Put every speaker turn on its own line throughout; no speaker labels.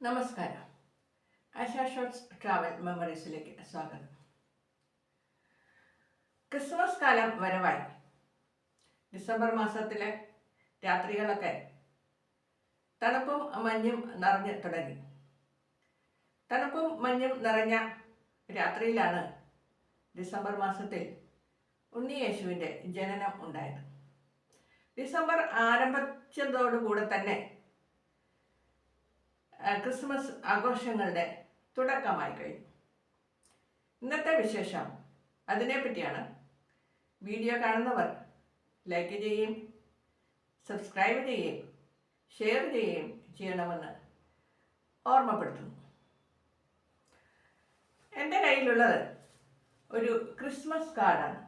നമസ്കാരം. ASHA shots travel മെമ്മറീസിലേക്ക് സ്വാഗതം. Christmas കാലം വരവായി. ഡിസംബർ മാസത്തിലെ രാത്രികളൊക്കെ തണുപ്പും മഞ്ഞും നിറഞ്ഞു തുടങ്ങി. തണുപ്പും മഞ്ഞും നിറഞ്ഞ രാത്രിയിലാണ് ഡിസംബർ മാസത്തിൽ ഉണ്ണിയേശുവിന്റെ ജനനം ഉണ്ടായത്. ഡിസംബർ ആരംഭിച്ചതോടുകൂടെ തന്നെ ക്രിസ്മസ് ആഘോഷങ്ങളുടെ തുടക്കമായി കഴിഞ്ഞു. ഇന്നത്തെ വിശേഷം അതിനെപ്പറ്റിയാണ്. വീഡിയോ കാണുന്നവർ ലൈക്ക് ചെയ്യുകയും സബ്സ്ക്രൈബ് ചെയ്യുകയും ഷെയർ ചെയ്യുകയും ചെയ്യണമെന്ന് ഓർമ്മപ്പെടുത്തുന്നു. എന്റെ കയ്യിലുള്ളത് ഒരു ക്രിസ്മസ് കാർഡാണ്.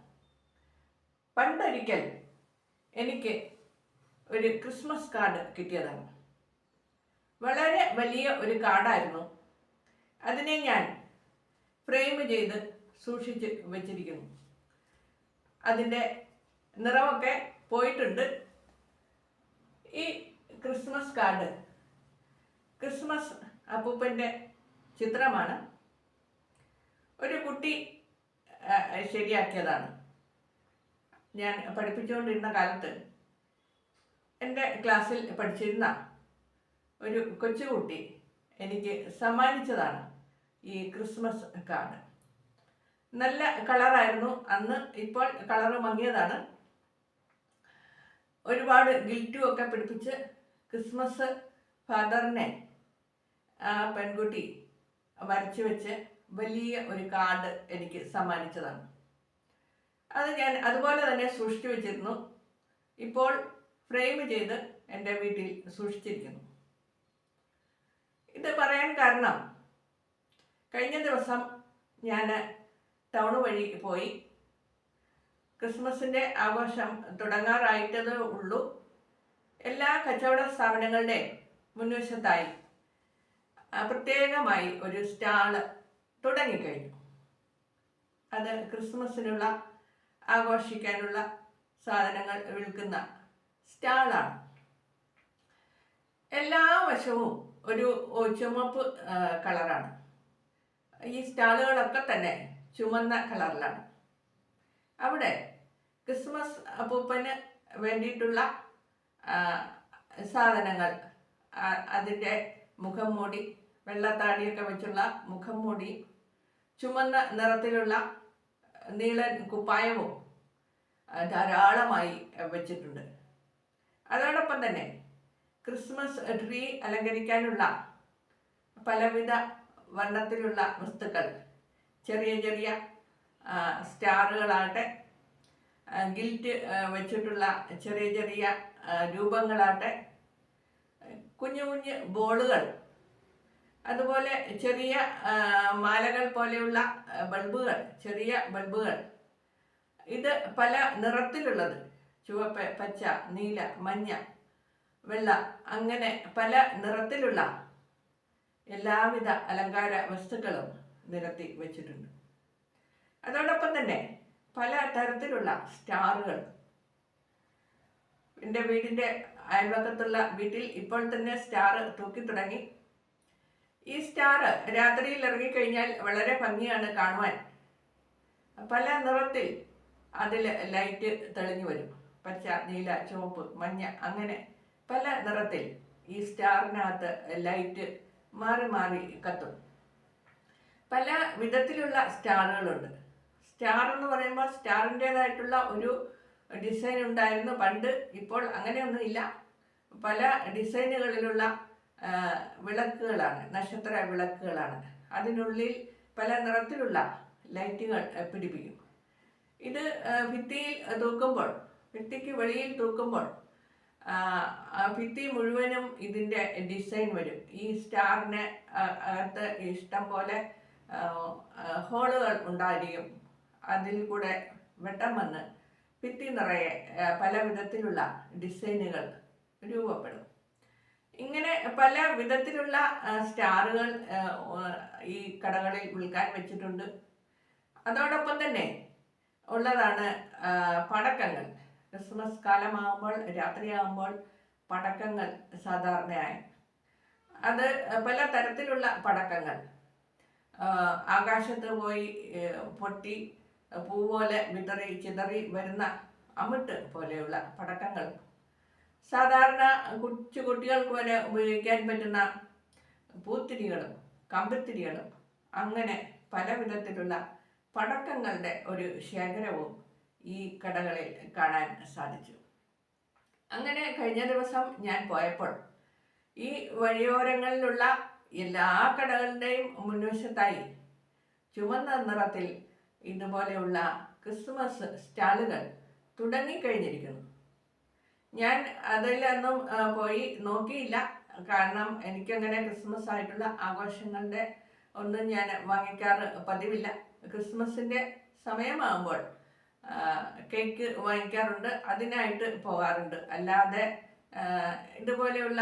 പണ്ടൊരിക്കൽ എനിക്ക് ഒരു ക്രിസ്മസ് കാർഡ് കിട്ടിയതാണ്. വളരെ വലിയ ഒരു കാർഡായിരുന്നു അതിനെ ഞാൻ ഫ്രെയിം ചെയ്ത് സൂക്ഷിച്ച് വെച്ചിരിക്കുന്നു. അതിന്റെ നിറമൊക്കെ പോയിട്ടുണ്ട്. ഈ ക്രിസ്മസ് കാർഡ് ക്രിസ്മസ് അപ്പൂപ്പന്റെ ചിത്രമാണ്. ഒരു കുട്ടി ശരിയാക്കിയതാണ്. ഞാൻ പഠിപ്പിച്ചുകൊണ്ടിരുന്ന കാലത്ത് എന്റെ ക്ലാസ്സിൽ പഠിച്ചിരുന്ന ഒരു കൊച്ചുകുട്ടി എനിക്ക് സമ്മാനിച്ചതാണ് ഈ ക്രിസ്മസ് കാർഡ്. നല്ല കളറായിരുന്നു. അന്ന് ഇപ്പോൾ കളറ് മങ്ങിയതാണ്. ഒരുപാട് ഗിൽറ്റും ഒക്കെ പിടിപ്പിച്ച് ക്രിസ്മസ് ഫാദറിനെ ആ പെൺകുട്ടി വരച്ചു വെച്ച് വലിയ ഒരു കാർഡ് എനിക്ക് സമ്മാനിച്ചതാണ്. അത് ഞാൻ അതുപോലെ തന്നെ സൂക്ഷിച്ചു വെച്ചിരുന്നു. ഇപ്പോൾ ഫ്രെയിം ചെയ്ത് എന്റെ വീട്ടിൽ സൂക്ഷിച്ചിരിക്കുന്നു. ഇത് പറയാൻ കാരണം കഴിഞ്ഞ ദിവസം ഞാൻ ടൗൺ വഴി പോയി. ക്രിസ്മസിന്റെ ആഘോഷം തുടങ്ങാറായിട്ടതേ ഉള്ളൂ. എല്ലാ കച്ചവട സ്ഥാപനങ്ങളുടെ മുൻവശത്തായി പ്രത്യേകമായി ഒരു സ്റ്റാൾ തുടങ്ങിക്കഴിഞ്ഞു. അത് ക്രിസ്മസിനുള്ള ആഘോഷിക്കാനുള്ള സാധനങ്ങൾ വിൽക്കുന്ന സ്റ്റാളാണ്. എല്ലാ വശവും ഒരു ചുമപ്പ് കളറാണ്. ഈ സ്റ്റാളുകളൊക്കെ തന്നെ ചുമന്ന കളറിലാണ്. അവിടെ ക്രിസ്മസ് അപ്പൂപ്പന് വേണ്ടിയിട്ടുള്ള സാധനങ്ങൾ അതിന്റെ മുഖം മൂടി വെള്ളത്താടിയൊക്കെ വെച്ചുള്ള മുഖം മൂടി ചുമന്ന നിറത്തിലുള്ള നീളൻ കുപ്പായവും ധാരാളമായി വെച്ചിട്ടുണ്ട്. അതോടൊപ്പം തന്നെ ക്രിസ്മസ് ട്രീ അലങ്കരിക്കാനുള്ള പലവിധ വർണത്തിലുള്ള വസ്തുക്കൾ. ചെറിയ ചെറിയ സ്റ്റാറുകളാകട്ടെ ഗിൽറ്റ് വെച്ചിട്ടുള്ള ചെറിയ ചെറിയ രൂപങ്ങളാകട്ടെ കുഞ്ഞു കുഞ്ഞു ബോളുകൾ. അതുപോലെ ചെറിയ മാലകൾ പോലെയുള്ള ബൾബുകൾ ചെറിയ ബൾബുകൾ. ഇത് പല നിറത്തിലുള്ളത്. ചുവപ്പ് പച്ച നീല മഞ്ഞ വെള്ള അങ്ങനെ പല നിറത്തിലുള്ള എല്ലാവിധ അലങ്കാര വസ്തുക്കളും നിരത്തി വെച്ചിട്ടുണ്ട്. അതോടൊപ്പം തന്നെ പല തരത്തിലുള്ള സ്റ്റാറുകൾ. എന്റെ വീടിന്റെ അയൽവക്കത്തുള്ള വീട്ടിൽ ഇപ്പോൾ തന്നെ സ്റ്റാർ തൂക്കി തുടങ്ങി. ഈ സ്റ്റാർ രാത്രിയിൽ ഇറങ്ങിക്കഴിഞ്ഞാൽ വളരെ ഭംഗിയാണ് കാണുവാൻ. പല നിറത്തിൽ അതിൽ ലൈറ്റ് തെളിഞ്ഞു വരും. പച്ച നീല ചുവപ്പ് മഞ്ഞ അങ്ങനെ പല നിറത്തിൽ ഈ സ്റ്റാറിനകത്ത് ലൈറ്റ് മാറി മാറി കത്തും. പല വിധത്തിലുള്ള സ്റ്റാറുകളുണ്ട്. സ്റ്റാർ എന്ന് പറയുമ്പോൾ സ്റ്റാറിന്റെതായിട്ടുള്ള ഒരു ഡിസൈൻ ഉണ്ടായിരുന്നു. പണ്ട് ഇപ്പോൾ അങ്ങനെയൊന്നുമില്ല. പല ഡിസൈനുകളിലുള്ള വിളക്കുകളാണ് നക്ഷത്ര വിളക്കുകളാണ്. അതിനുള്ളിൽ പല നിറത്തിലുള്ള ലൈറ്റുകൾ പിടിപ്പിക്കും. ഇത് ഭിത്തിയിൽ തൂക്കുമ്പോൾ ഭിത്തിക്ക് വെളിയിൽ തൂക്കുമ്പോൾ ഭിത്തി മുഴുവനും ഇതിന്റെ ഡിസൈൻ വരും. ഈ സ്റ്റാറിന് അകത്ത് ഇഷ്ടം പോലെ ഹോളുകൾ ഉണ്ടായിരിക്കും. അതിൽ കൂടെ വെട്ടം വന്ന് ഭിത്തി നിറയെ പല വിധത്തിലുള്ള ഡിസൈനുകൾ രൂപപ്പെടും. ഇങ്ങനെ പല വിധത്തിലുള്ള സ്റ്റാറുകൾ ഈ കടകളിൽ വിൽക്കാൻ വെച്ചിട്ടുണ്ട്. അതോടൊപ്പം തന്നെ ഉള്ളതാണ് പടക്കങ്ങൾ. ക്രിസ്മസ് കാലമാകുമ്പോൾ രാത്രിയാകുമ്പോൾ പടക്കങ്ങൾ സാധാരണയായി. അത് പല തരത്തിലുള്ള പടക്കങ്ങൾ. ആകാശത്ത് പോയി പൊട്ടി പൂ പോലെ വിതറി ചിതറി വരുന്ന അമിട്ട് പോലെയുള്ള പടക്കങ്ങൾ. സാധാരണ കൊച്ചു കുട്ടികൾക്ക് വരെ ഉപയോഗിക്കാൻ പറ്റുന്ന പൂത്തിരികളും കമ്പിത്തിരികളും അങ്ങനെ പല വിധത്തിലുള്ള പടക്കങ്ങളുടെ ഒരു ശേഖരവും ഈ കടകളിൽ കാണാൻ സാധിച്ചു. അങ്ങനെ കഴിഞ്ഞ ദിവസം ഞാൻ പോയപ്പോൾ ഈ വഴിയോരങ്ങളിലുള്ള എല്ലാ കടകളുടെയും മുൻവശത്തായി ചുവന്ന നിറത്തിൽ ഇതുപോലെയുള്ള ക്രിസ്മസ് സ്റ്റാളുകൾ തുടങ്ങിക്കഴിഞ്ഞിരിക്കുന്നു. ഞാൻ അതിലൊന്നും പോയി നോക്കിയില്ല. കാരണം എനിക്കങ്ങനെ ക്രിസ്മസ് ആയിട്ടുള്ള ആഘോഷങ്ങളുടെ ഒന്നും ഞാൻ വാങ്ങിക്കാറ് പതിവില്ല. ക്രിസ്മസിന്റെ സമയമാകുമ്പോൾ കേക്ക് വാങ്ങിക്കാറുണ്ട് അതിനായിട്ട് പോകാറുണ്ട്. അല്ലാതെ ഇതുപോലെയുള്ള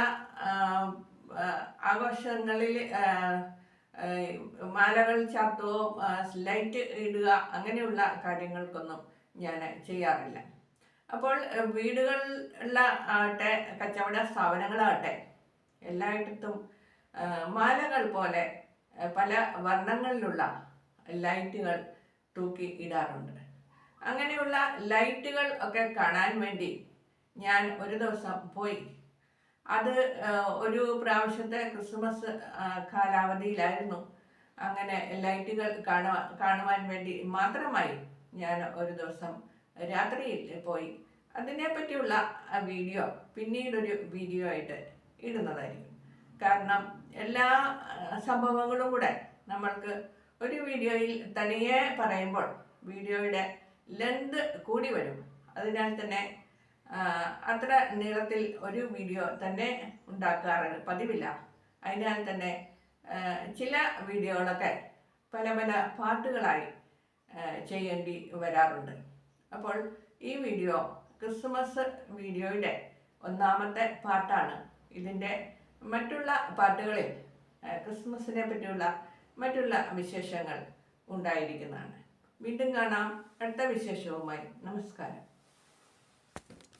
ആഘോഷങ്ങളിൽ മാലകൾ ചാർത്തുകയോ ലൈറ്റ് ഇടുക അങ്ങനെയുള്ള കാര്യങ്ങൾക്കൊന്നും ഞാൻ ചെയ്യാറില്ല. അപ്പോൾ വീടുകളിലുള്ള ആകട്ടെ കച്ചവട സ്ഥാപനങ്ങളാകട്ടെ എല്ലായിടത്തും മാലകൾ പോലെ പല വർണങ്ങളിലുള്ള ലൈറ്റുകൾ തൂക്കി ഇടാറുണ്ട്. അങ്ങനെയുള്ള ലൈറ്റുകൾ ഒക്കെ കാണാൻ വേണ്ടി ഞാൻ ഒരു ദിവസം പോയി. അത് ഒരു പ്രാവശ്യത്തെ ക്രിസ്മസ് കാലാവധിയിലായിരുന്നു. അങ്ങനെ ലൈറ്റുകൾ കാണുവാൻ കാണുവാൻ വേണ്ടി മാത്രമായി ഞാൻ ഒരു ദിവസം രാത്രിയിൽ പോയി. അതിനെ പറ്റിയുള്ള വീഡിയോ പിന്നീടൊരു വീഡിയോ ആയിട്ട് ഇടുന്നതായിരിക്കും. കാരണം എല്ലാ സംഭവങ്ങളും കൂടെ നമ്മൾക്ക് ഒരു വീഡിയോയിൽ തനിയെ പറയുമ്പോൾ വീഡിയോയുടെ ലെന്ത് കൂടി വരും. അതിനാൽ തന്നെ അത്ര നീളത്തിൽ ഒരു വീഡിയോ തന്നെ ഉണ്ടാക്കാറ് പതിവില്ല. അതിനാൽ തന്നെ ചില വീഡിയോകളൊക്കെ പല പല പാട്ടുകളായി ചെയ്യേണ്ടി വരാറുണ്ട്. അപ്പോൾ ഈ വീഡിയോ ക്രിസ്മസ് വീഡിയോയുടെ ഒന്നാമത്തെ പാട്ടാണ്. ഇതിന്റെ മറ്റുള്ള പാട്ടുകളിൽ ക്രിസ്മസിനെ പറ്റിയുള്ള മറ്റുള്ള വിശേഷങ്ങൾ ഉണ്ടായിരിക്കുന്നതാണ്. വീണ്ടും കാണാം. അടുത്ത വിശേഷവുമായി. നമസ്കാരം.